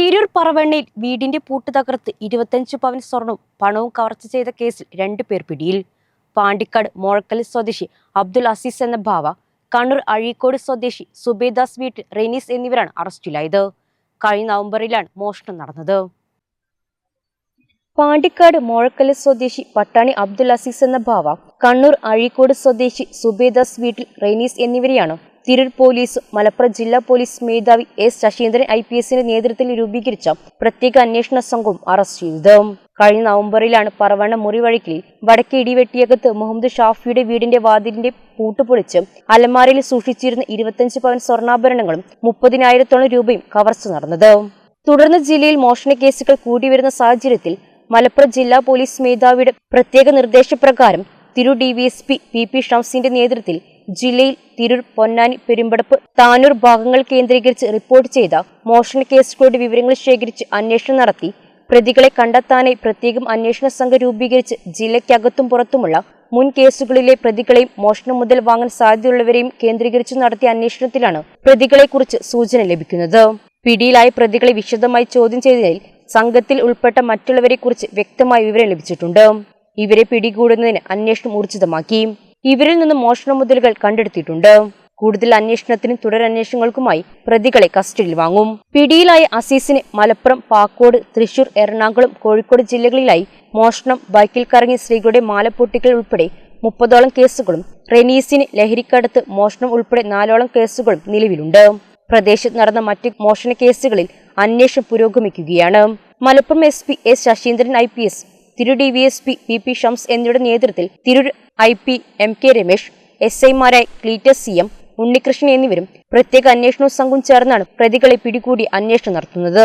തിരൂർ പറവണ്ണയിൽ വീടിന്റെ പൂട്ട് തകർത്ത് ഇരുപത്തഞ്ച് പവൻ സ്വർണവും പണവും കവർച്ച ചെയ്ത കേസിൽ രണ്ടു പേർ പിടിയിൽ. പാണ്ടിക്കാട് മോഴക്കൽ സ്വദേശി അബ്ദുൽ അസീസ് എന്ന ഭാവ കണ്ണൂർ അഴീക്കോട് സ്വദേശി സുബേദാസ് വീട്ടിൽ റെനീസ് എന്നിവരാണ് അറസ്റ്റിലായത്. കഴിഞ്ഞ നവംബറിലാണ് മോഷണം നടന്നത്. പാണ്ടിക്കാട് മോഴക്കൽ സ്വദേശി പട്ടാണി അബ്ദുൽ അസീസ് എന്ന ഭാവ കണ്ണൂർ അഴീക്കോട് സ്വദേശി സുബേദാസ് വീട്ടിൽ റെനീസ് എന്നിവരെയാണ് തിരൂർ പോലീസ് മലപ്പുറം ജില്ലാ പോലീസ് മേധാവി എസ് ശശീന്ദ്രൻ ഐ പി എസിന്റെ നേതൃത്വത്തിൽ രൂപീകരിച്ച പ്രത്യേക അന്വേഷണ സംഘവും അറസ്റ്റ് ചെയ്തത് കഴിഞ്ഞ നവംബറിലാണ് പറവണ്ണ മുറിവഴക്കിൽ വടക്കേ ഇടിവെട്ടിയകത്ത് മുഹമ്മദ് ഷാഫിയുടെ വീടിന്റെ വാതിലിന്റെ പൂട്ടുപൊളിച്ച് അലമാരയിൽ സൂക്ഷിച്ചിരുന്ന ഇരുപത്തഞ്ച് പവൻ സ്വർണാഭരണങ്ങളും മുപ്പതിനായിരത്തോളം രൂപയും കവർച്ച നടന്നത്. തുടർന്ന് ജില്ലയിൽ മോഷണ കേസുകൾ കൂടിവരുന്ന സാഹചര്യത്തിൽ മലപ്പുറം ജില്ലാ പോലീസ് മേധാവിയുടെ പ്രത്യേക നിർദ്ദേശപ്രകാരം Tirur D V S P P P ഷംസിന്റെ നേതൃത്വത്തിൽ ജില്ലയിൽ തിരൂർ പൊന്നാനി പെരുമ്പടപ്പ് താനൂർ ഭാഗങ്ങൾ കേന്ദ്രീകരിച്ച് റിപ്പോർട്ട് ചെയ്ത മോഷണ കേസുകളുടെ വിവരങ്ങൾ ശേഖരിച്ച് അന്വേഷണം നടത്തി. പ്രതികളെ കണ്ടെത്താനായി പ്രത്യേകം അന്വേഷണ സംഘം രൂപീകരിച്ച് ജില്ലയ്ക്കകത്തും പുറത്തുമുള്ള മുൻ കേസുകളിലെ പ്രതികളെയും മോഷണം മുതൽ വാങ്ങാൻ സാധ്യതയുള്ളവരെയും കേന്ദ്രീകരിച്ച് നടത്തിയ അന്വേഷണത്തിലാണ് പ്രതികളെക്കുറിച്ച് സൂചന ലഭിക്കുന്നത്. പിടിയിലായ പ്രതികളെ വിശദമായി ചോദ്യം ചെയ്തതിൽ സംഘത്തിൽ ഉൾപ്പെട്ട മറ്റുള്ളവരെക്കുറിച്ച് വ്യക്തമായ വിവരം ലഭിച്ചിട്ടുണ്ട്. ഇവരെ പിടികൂടുന്നതിന് അന്വേഷണം ഊർജിതമാക്കി. ഇവരിൽ നിന്ന് മോഷണ മുതലുകൾ കണ്ടെടുത്തിട്ടുണ്ട്. കൂടുതൽ അന്വേഷണത്തിനും തുടരന്വേഷണങ്ങൾക്കുമായി പ്രതികളെ കസ്റ്റഡിയിൽ വാങ്ങും. പിടിയിലായ അസീസിന് മലപ്പുറം പാക്കോട് തൃശൂർ എറണാകുളം കോഴിക്കോട് ജില്ലകളിലായി മോഷണം ബൈക്കിൽ കറങ്ങി സ്ത്രീകളുടെ മാലപ്പൊട്ടിക്കൽ ഉൾപ്പെടെ മുപ്പതോളം കേസുകളും റെനീസിന് ലഹരിക്കടത്ത് മോഷണം ഉൾപ്പെടെ നാലോളം കേസുകളും നിലവിലുണ്ട്. പ്രദേശത്ത് നടന്ന മറ്റ് മോഷണ കേസുകളിൽ അന്വേഷണം പുരോഗമിക്കുകയാണ്. Malappuram S P S Sasheendran I P S Tirur D V S P P P Shams എന്നിവരുടെ നേതൃത്വത്തിൽ Tirur I P M K Ramesh S ഐമാരായ ക്ലീറ്റസ് സി എം ഉണ്ണികൃഷ്ണൻ എന്നിവരും പ്രത്യേക അന്വേഷണ സംഘം ചേർന്നാണ് പ്രതികളെ പിടികൂടി അന്വേഷണം നടത്തുന്നത്.